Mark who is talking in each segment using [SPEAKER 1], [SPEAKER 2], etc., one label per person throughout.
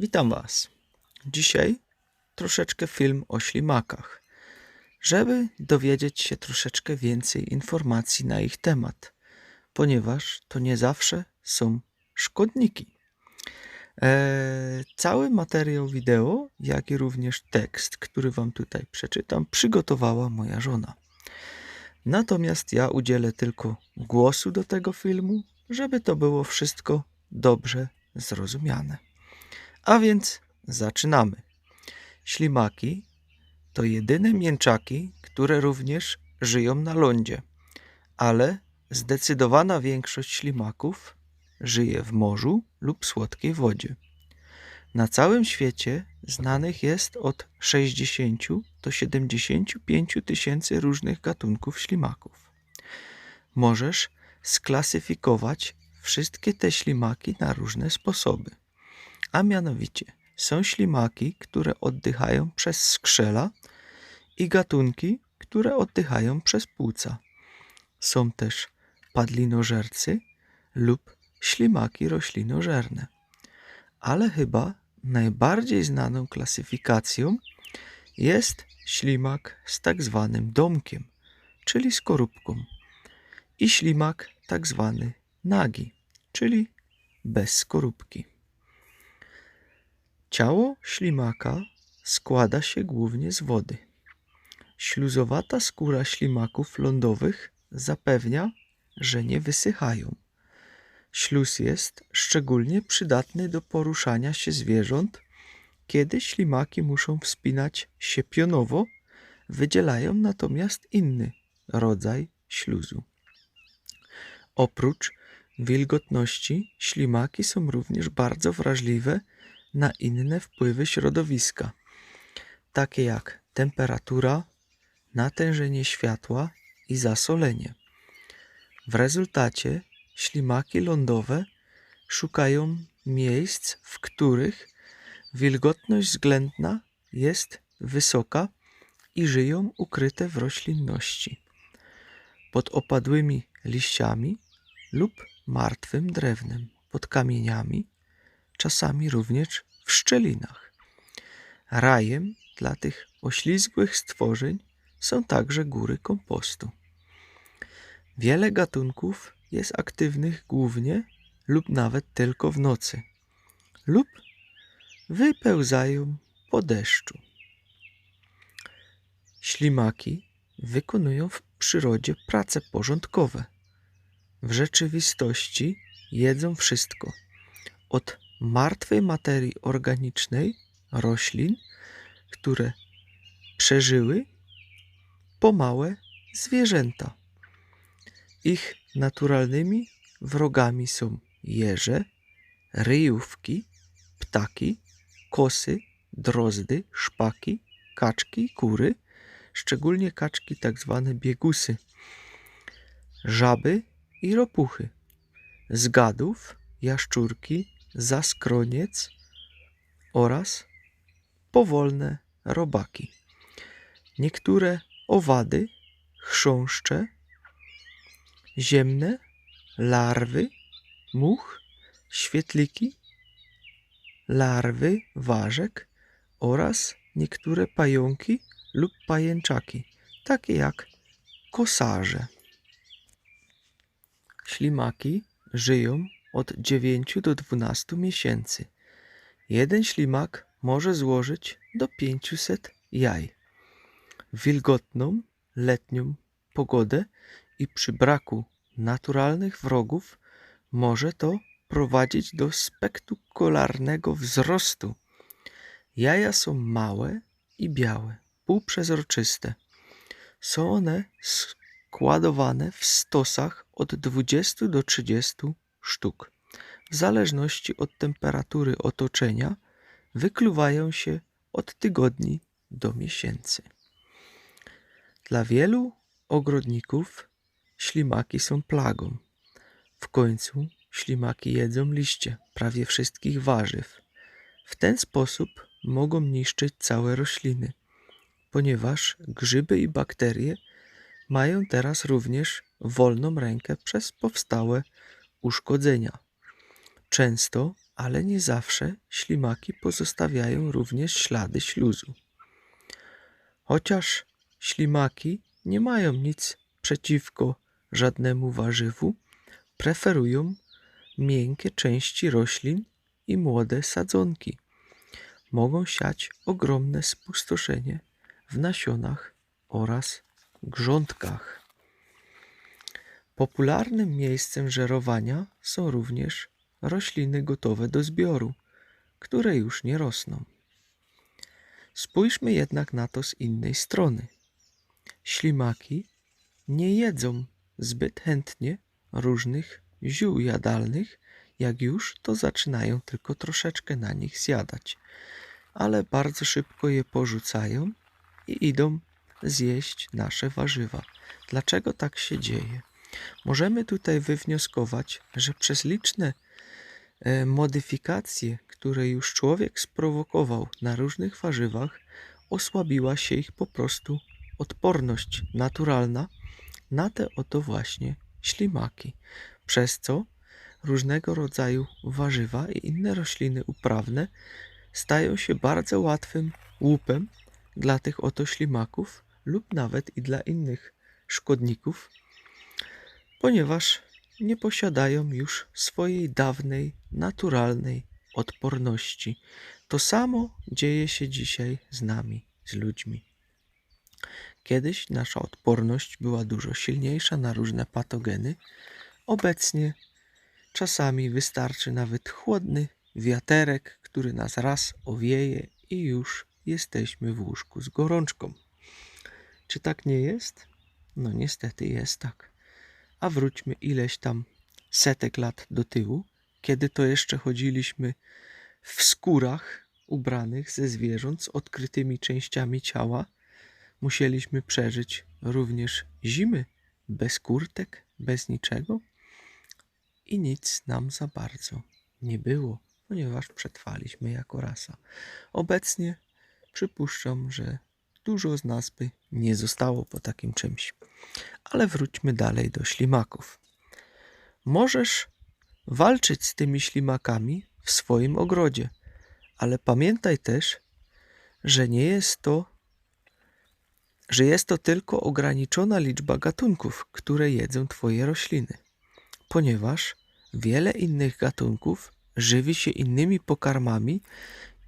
[SPEAKER 1] Witam Was. Dzisiaj troszeczkę film o ślimakach, żeby dowiedzieć się troszeczkę więcej informacji na ich temat, ponieważ to nie zawsze są szkodniki. Eee, cały materiał wideo, jak i również tekst, który Wam tutaj przeczytam, przygotowała moja żona. Natomiast ja udzielę tylko głosu do tego filmu, żeby to było wszystko dobrze zrozumiane. A więc zaczynamy. Ślimaki to jedyne mięczaki, które również żyją na lądzie, ale zdecydowana większość ślimaków żyje w morzu lub słodkiej wodzie. Na całym świecie znanych jest od 60 do 75 tysięcy różnych gatunków ślimaków. Możesz sklasyfikować wszystkie te ślimaki na różne sposoby. A mianowicie są ślimaki, które oddychają przez skrzela i gatunki, które oddychają przez płuca. Są też padlinożercy lub ślimaki roślinożerne. Ale chyba najbardziej znaną klasyfikacją jest ślimak z tak zwanym domkiem, czyli skorupką, i ślimak tak zwany nagi, czyli bez skorupki. Ciało ślimaka składa się głównie z wody. Śluzowata skóra ślimaków lądowych zapewnia, że nie wysychają. Śluz jest szczególnie przydatny do poruszania się zwierząt, kiedy ślimaki muszą wspinać się pionowo, wydzielają natomiast inny rodzaj śluzu. Oprócz wilgotności, ślimaki są również bardzo wrażliwe na inne wpływy środowiska, takie jak temperatura, natężenie światła i zasolenie. W rezultacie ślimaki lądowe szukają miejsc, w których wilgotność względna jest wysoka i żyją ukryte w roślinności, pod opadłymi liściami lub martwym drewnem, pod kamieniami, czasami również w szczelinach. Rajem dla tych oślizgłych stworzeń są także góry kompostu. Wiele gatunków jest aktywnych głównie lub nawet tylko w nocy, lub wypełzają po deszczu. Ślimaki wykonują w przyrodzie prace porządkowe. W rzeczywistości jedzą wszystko od martwej materii organicznej roślin, które przeżyły, po małe zwierzęta. Ich naturalnymi wrogami są jeże, ryjówki, ptaki, kosy, drozdy, szpaki, kaczki, kury, szczególnie kaczki tak zwane biegusy, żaby i ropuchy, z gadów, jaszczurki, zaskroniec oraz powolne robaki. Niektóre owady, chrząszcze, ziemne, larwy, much, świetliki, larwy, ważek oraz niektóre pająki lub pajęczaki, takie jak kosarze. Ślimaki żyją od 9 do 12 miesięcy. Jeden ślimak może złożyć do 500 jaj. W wilgotną, letnią pogodę i przy braku naturalnych wrogów może to prowadzić do spektakularnego wzrostu. Jaja są małe i białe, półprzezroczyste. Są one składowane w stosach od 20 do 30 sztuk. W zależności od temperatury otoczenia wykluwają się od tygodni do miesięcy. Dla wielu ogrodników ślimaki są plagą. W końcu ślimaki jedzą liście prawie wszystkich warzyw. W ten sposób mogą niszczyć całe rośliny, ponieważ grzyby i bakterie mają teraz również wolną rękę przez powstałe uszkodzenia. Często ale nie zawsze ślimaki pozostawiają również ślady śluzu. Chociaż ślimaki nie mają nic przeciwko żadnemu warzywu, preferują miękkie części roślin i młode sadzonki. Mogą siać ogromne spustoszenie w nasionach oraz grządkach. Popularnym miejscem żerowania są również rośliny gotowe do zbioru, które już nie rosną. Spójrzmy jednak na to z innej strony. Ślimaki nie jedzą zbyt chętnie różnych ziół jadalnych, jak już to zaczynają tylko troszeczkę na nich zjadać, ale bardzo szybko je porzucają i idą zjeść nasze warzywa. Dlaczego tak się dzieje? Możemy tutaj wywnioskować, że przez liczne e, modyfikacje, które już człowiek sprowokował na różnych warzywach, osłabiła się ich po prostu odporność naturalna na te oto właśnie ślimaki, przez co różnego rodzaju warzywa i inne rośliny uprawne stają się bardzo łatwym łupem dla tych oto ślimaków lub nawet i dla innych szkodników, ponieważ nie posiadają już swojej dawnej, naturalnej odporności. To samo dzieje się dzisiaj z nami, z ludźmi. Kiedyś nasza odporność była dużo silniejsza na różne patogeny. Obecnie czasami wystarczy nawet chłodny wiaterek, który nas raz owieje i już jesteśmy w łóżku z gorączką. Czy tak nie jest? No niestety jest tak. A wróćmy ileś tam setek lat do tyłu, kiedy to jeszcze chodziliśmy w skórach ubranych ze zwierząt z odkrytymi częściami ciała, musieliśmy przeżyć również zimy bez kurtek, bez niczego i nic nam za bardzo nie było, ponieważ przetrwaliśmy jako rasa. Obecnie przypuszczam, że dużo z nas by nie zostało po takim czymś. Ale wróćmy dalej do ślimaków. Możesz walczyć z tymi ślimakami w swoim ogrodzie, ale pamiętaj też, że nie jest to, że jest to tylko ograniczona liczba gatunków, które jedzą Twoje rośliny, ponieważ wiele innych gatunków żywi się innymi pokarmami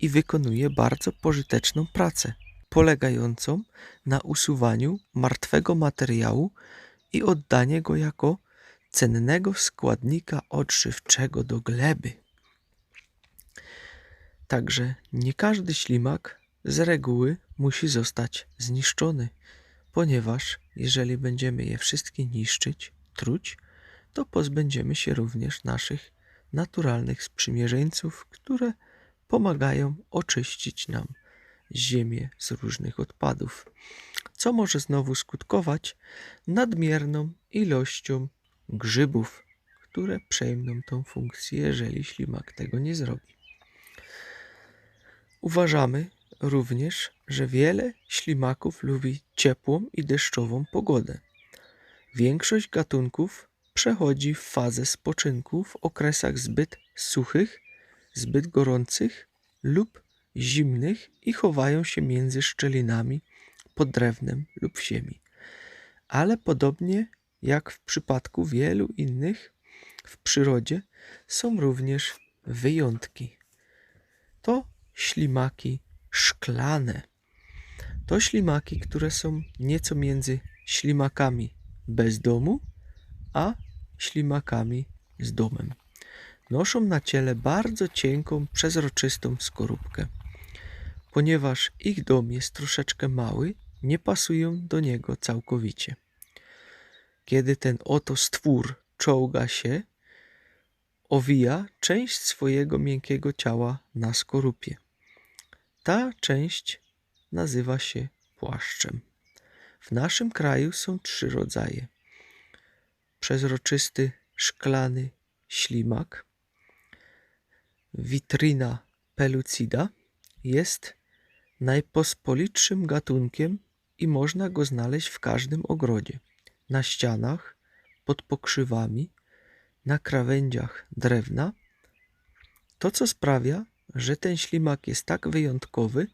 [SPEAKER 1] i wykonuje bardzo pożyteczną pracę, polegającą na usuwaniu martwego materiału i oddanie go jako cennego składnika odżywczego do gleby. Także nie każdy ślimak z reguły musi zostać zniszczony, ponieważ jeżeli będziemy je wszystkie niszczyć, truć, to pozbędziemy się również naszych naturalnych sprzymierzeńców, które pomagają oczyścić nam ziemię z różnych odpadów, co może znowu skutkować nadmierną ilością grzybów, które przejmą tą funkcję, jeżeli ślimak tego nie zrobi. Uważamy również, że wiele ślimaków lubi ciepłą i deszczową pogodę. Większość gatunków przechodzi fazę spoczynku w okresach zbyt suchych, zbyt gorących lub zimnych i chowają się między szczelinami pod drewnem lub w ziemi. Ale podobnie jak w przypadku wielu innych w przyrodzie są również wyjątki. To ślimaki szklane. To ślimaki, które są nieco między ślimakami bez domu, a ślimakami z domem. Noszą na ciele bardzo cienką, przezroczystą skorupkę. Ponieważ ich dom jest troszeczkę mały, nie pasują do niego całkowicie. Kiedy ten oto stwór czołga się, owija część swojego miękkiego ciała na skorupie. Ta część nazywa się płaszczem. W naszym kraju są trzy rodzaje: przezroczysty, szklany ślimak, witryna pelucida jest najpospolitszym gatunkiem i można go znaleźć w każdym ogrodzie. Na ścianach, pod pokrzywami, na krawędziach drewna. To, co sprawia, że ten ślimak jest tak wyjątkowy,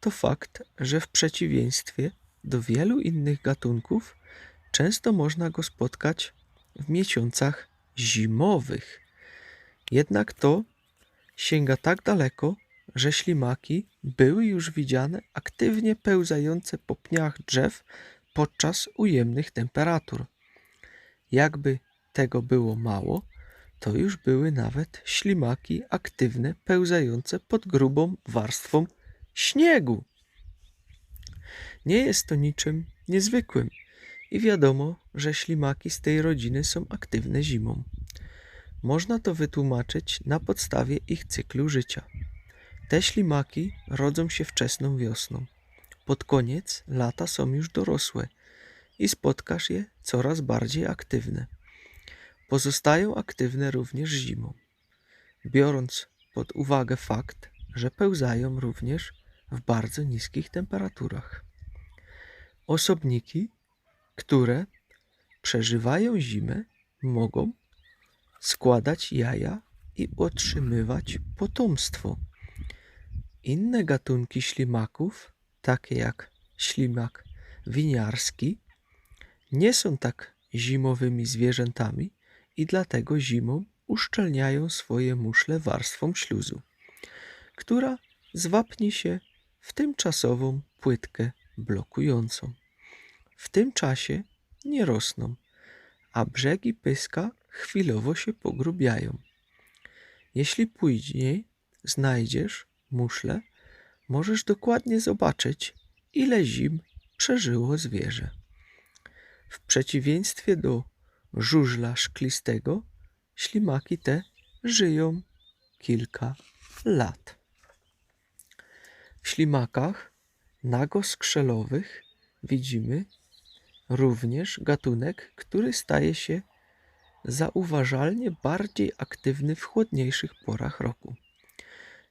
[SPEAKER 1] to fakt, że w przeciwieństwie do wielu innych gatunków, często można go spotkać w miesiącach zimowych. Jednak to sięga tak daleko, że ślimaki były już widziane aktywnie pełzające po pniach drzew podczas ujemnych temperatur. Jakby tego było mało, to już były nawet ślimaki aktywne pełzające pod grubą warstwą śniegu. Nie jest to niczym niezwykłym i wiadomo, że ślimaki z tej rodziny są aktywne zimą. Można to wytłumaczyć na podstawie ich cyklu życia. Te ślimaki rodzą się wczesną wiosną. Pod koniec lata są już dorosłe i spotkasz je coraz bardziej aktywne. Pozostają aktywne również zimą, biorąc pod uwagę fakt, że pełzają również w bardzo niskich temperaturach. Osobniki, które przeżywają zimę, mogą składać jaja i otrzymywać potomstwo. Inne gatunki ślimaków, takie jak ślimak winiarski, nie są tak zimowymi zwierzętami i dlatego zimą uszczelniają swoje muszle warstwą śluzu, która zwapni się w tymczasową płytkę blokującą. W tym czasie nie rosną, a brzegi pyska chwilowo się pogrubiają. Jeśli później znajdziesz muszlę, możesz dokładnie zobaczyć, ile zim przeżyło zwierzę. W przeciwieństwie do żużla szklistego, ślimaki te żyją kilka lat. W ślimakach nagoskrzelowych widzimy również gatunek, który staje się zauważalnie bardziej aktywny w chłodniejszych porach roku.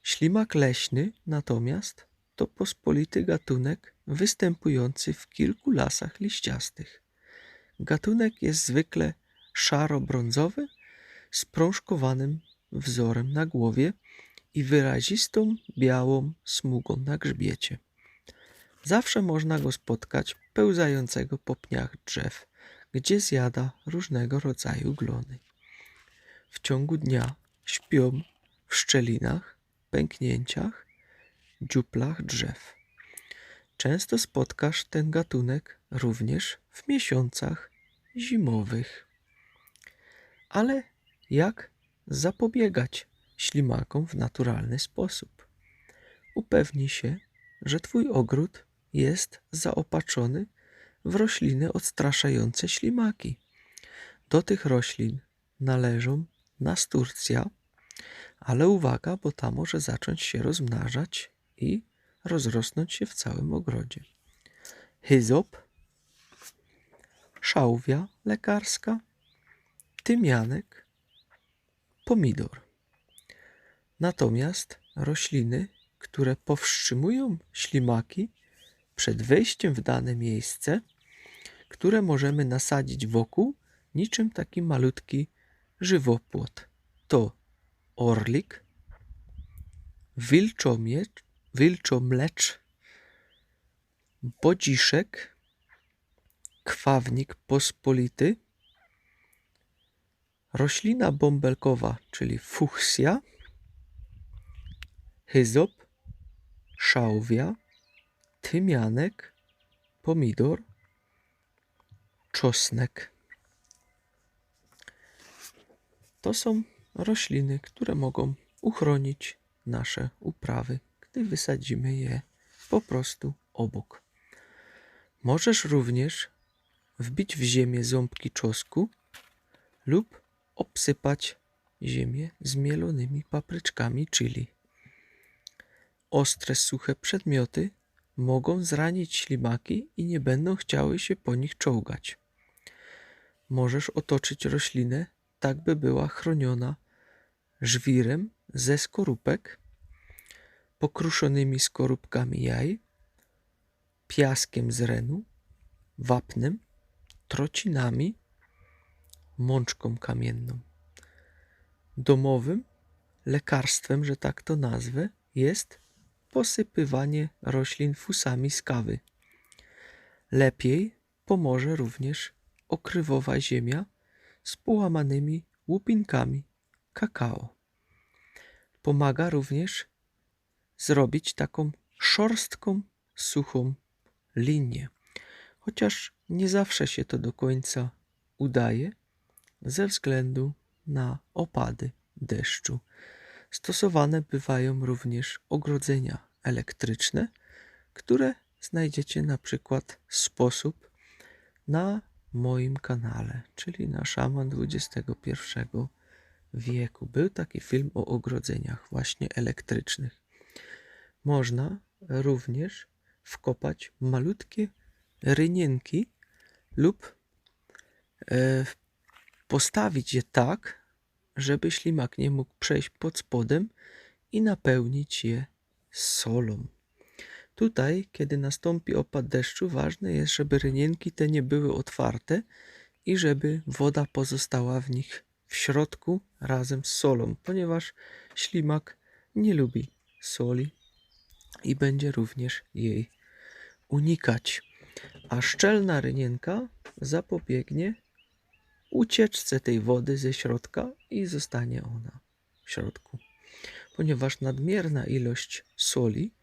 [SPEAKER 1] Ślimak leśny natomiast to pospolity gatunek występujący w kilku lasach liściastych. Gatunek jest zwykle szaro-brązowy z prążkowanym wzorem na głowie i wyrazistą białą smugą na grzbiecie. Zawsze można go spotkać pełzającego po pniach drzew, gdzie zjada różnego rodzaju glony. W ciągu dnia śpią w szczelinach, pęknięciach, dziuplach drzew. Często spotkasz ten gatunek również w miesiącach zimowych. Ale jak zapobiegać ślimakom w naturalny sposób? Upewnij się, że Twój ogród jest zaopatrzony w rośliny odstraszające ślimaki. Do tych roślin należą nasturcja, ale uwaga, bo ta może zacząć się rozmnażać i rozrosnąć się w całym ogrodzie. Hyzop, szałwia lekarska, tymianek, pomidor. Natomiast rośliny, które powstrzymują ślimaki przed wejściem w dane miejsce, które możemy nasadzić wokół, niczym taki malutki żywopłot. To orlik, wilczomiecz, wilczomlecz, bodziszek, kwawnik pospolity, roślina bąbelkowa, czyli fuchsia, hyzop, szałwia, tymianek, pomidor, czosnek. To są rośliny, które mogą uchronić nasze uprawy, gdy wysadzimy je po prostu obok. Możesz również wbić w ziemię ząbki czosku lub obsypać ziemię zmielonymi papryczkami chili. Ostre, suche przedmioty mogą zranić ślimaki i nie będą chciały się po nich czołgać. Możesz otoczyć roślinę tak, by była chroniona żwirem ze skorupek, pokruszonymi skorupkami jaj, piaskiem z renu, wapnem, trocinami, mączką kamienną, domowym lekarstwem, że tak to nazwę, jest posypywanie roślin fusami z kawy. Lepiej pomoże również okrywowa ziemia z połamanymi łupinkami kakao. Pomaga również zrobić taką szorstką, suchą linię. Chociaż nie zawsze się to do końca udaje ze względu na opady deszczu. Stosowane bywają również ogrodzenia elektryczne, które znajdziecie na przykład sposób na moim kanale, czyli na Szaman XXI wieku. Był taki film o ogrodzeniach właśnie elektrycznych. Można również wkopać malutkie rynienki lub e, postawić je tak, żeby ślimak nie mógł przejść pod spodem i napełnić je solą. Tutaj, kiedy nastąpi opad deszczu, ważne jest, żeby rynienki te nie były otwarte i żeby woda pozostała w nich w środku razem z solą, ponieważ ślimak nie lubi soli i będzie również jej unikać. A szczelna rynienka zapobiegnie ucieczce tej wody ze środka i zostanie ona w środku. Ponieważ nadmierna ilość soli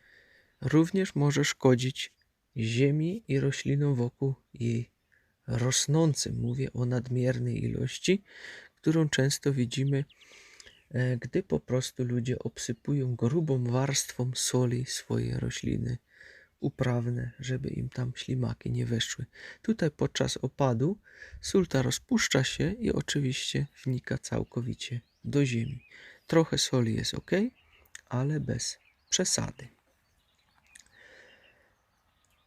[SPEAKER 1] również może szkodzić ziemi i roślinom wokół jej rosnącym. Mówię o nadmiernej ilości, którą często widzimy, e, gdy po prostu ludzie obsypują grubą warstwą soli swoje rośliny uprawne, żeby im tam ślimaki nie weszły. Tutaj podczas opadu sól ta rozpuszcza się i oczywiście wnika całkowicie do ziemi. Trochę soli jest ok, ale bez przesady.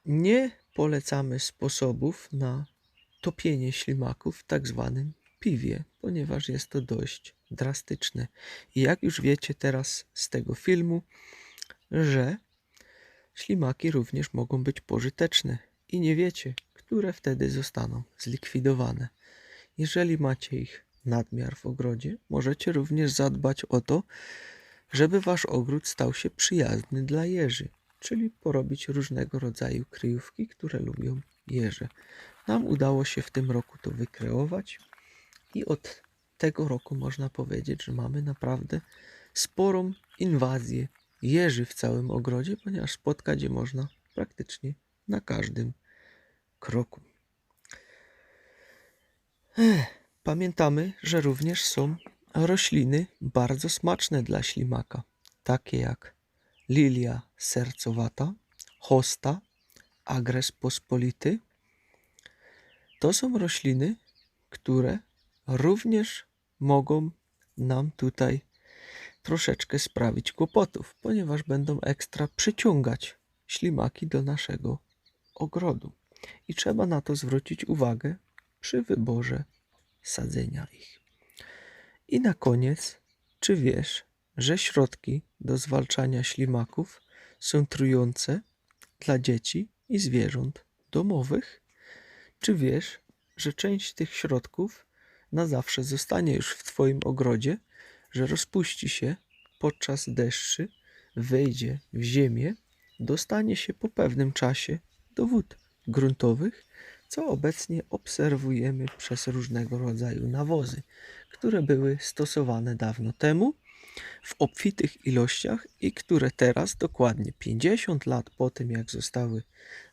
[SPEAKER 1] Nie polecamy sposobów na topienie ślimaków w tak zwanym ponieważ jest to dość drastyczne. I jak już wiecie teraz z tego filmu, że ślimaki również mogą być pożyteczne i nie wiecie, które wtedy zostaną zlikwidowane. Jeżeli macie ich nadmiar w ogrodzie, możecie również zadbać o to, żeby wasz ogród stał się przyjazny dla jeży, czyli porobić różnego rodzaju kryjówki, które lubią jeże. Nam udało się w tym roku to wykreować i od tego roku można powiedzieć, że mamy naprawdę sporą inwazję jeży w całym ogrodzie, ponieważ spotkać je można praktycznie na każdym kroku. Pamiętamy, że również są rośliny bardzo smaczne dla ślimaka, takie jak lilia sercowata, hosta, agres pospolity. To są rośliny, które również mogą nam tutaj troszeczkę sprawić kłopotów, ponieważ będą ekstra przyciągać ślimaki do naszego ogrodu. I trzeba na to zwrócić uwagę przy wyborze sadzenia ich. I na koniec, czy wiesz, że środki do zwalczania ślimaków są trujące dla dzieci i zwierząt domowych? Czy wiesz, że część tych środków na zawsze zostanie już w Twoim ogrodzie, że rozpuści się podczas deszczy, wejdzie w ziemię, dostanie się po pewnym czasie do wód gruntowych, co obecnie obserwujemy przez różnego rodzaju nawozy, które były stosowane dawno temu w obfitych ilościach i które teraz, dokładnie 50 lat po tym, jak zostały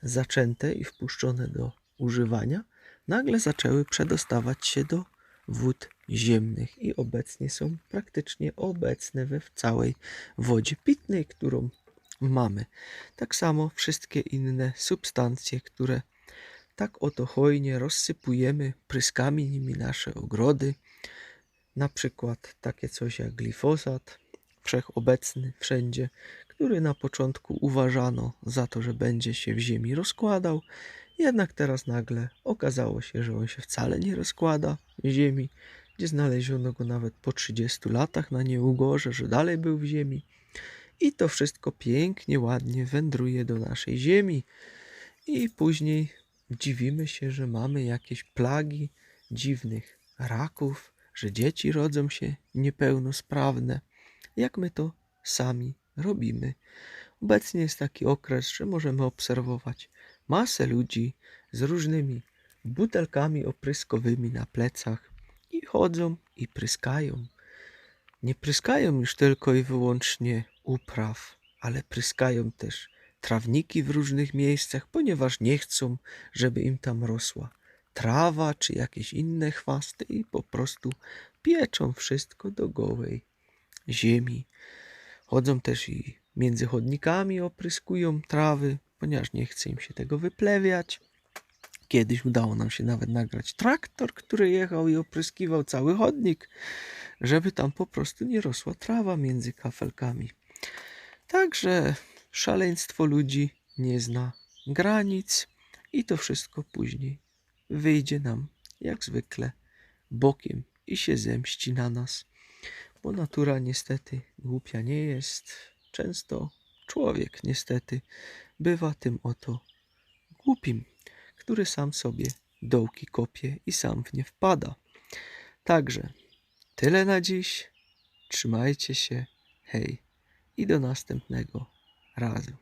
[SPEAKER 1] zaczęte i wpuszczone do używania, nagle zaczęły przedostawać się do wód ziemnych i obecnie są praktycznie obecne we w całej wodzie pitnej, którą mamy. Tak samo wszystkie inne substancje, które tak oto hojnie rozsypujemy, pryskami nimi nasze ogrody, na przykład takie coś jak glifosat, wszechobecny wszędzie, który na początku uważano za to, że będzie się w ziemi rozkładał, jednak teraz nagle okazało się, że on się wcale nie rozkłada w ziemi, gdzie znaleziono go nawet po 30 latach na nieugorze, że dalej był w ziemi. I to wszystko pięknie, ładnie wędruje do naszej ziemi. I później dziwimy się, że mamy jakieś plagi dziwnych raków, że dzieci rodzą się niepełnosprawne, jak my to sami robimy. Obecnie jest taki okres, że możemy obserwować masę ludzi z różnymi butelkami opryskowymi na plecach i chodzą i pryskają. Nie pryskają już tylko i wyłącznie upraw, ale pryskają też trawniki w różnych miejscach, ponieważ nie chcą, żeby im tam rosła trawa czy jakieś inne chwasty i po prostu pieczą wszystko do gołej ziemi. Chodzą też i między chodnikami opryskują trawy, ponieważ nie chce im się tego wyplewiać. Kiedyś udało nam się nawet nagrać traktor, który jechał i opryskiwał cały chodnik, żeby tam po prostu nie rosła trawa między kafelkami. Także szaleństwo ludzi nie zna granic i to wszystko później wyjdzie nam jak zwykle bokiem i się zemści na nas, bo natura niestety głupia nie jest. Często człowiek niestety bywa tym oto głupim, który sam sobie dołki kopie i sam w nie wpada. Także tyle na dziś. Trzymajcie się. Hej i do następnego razu.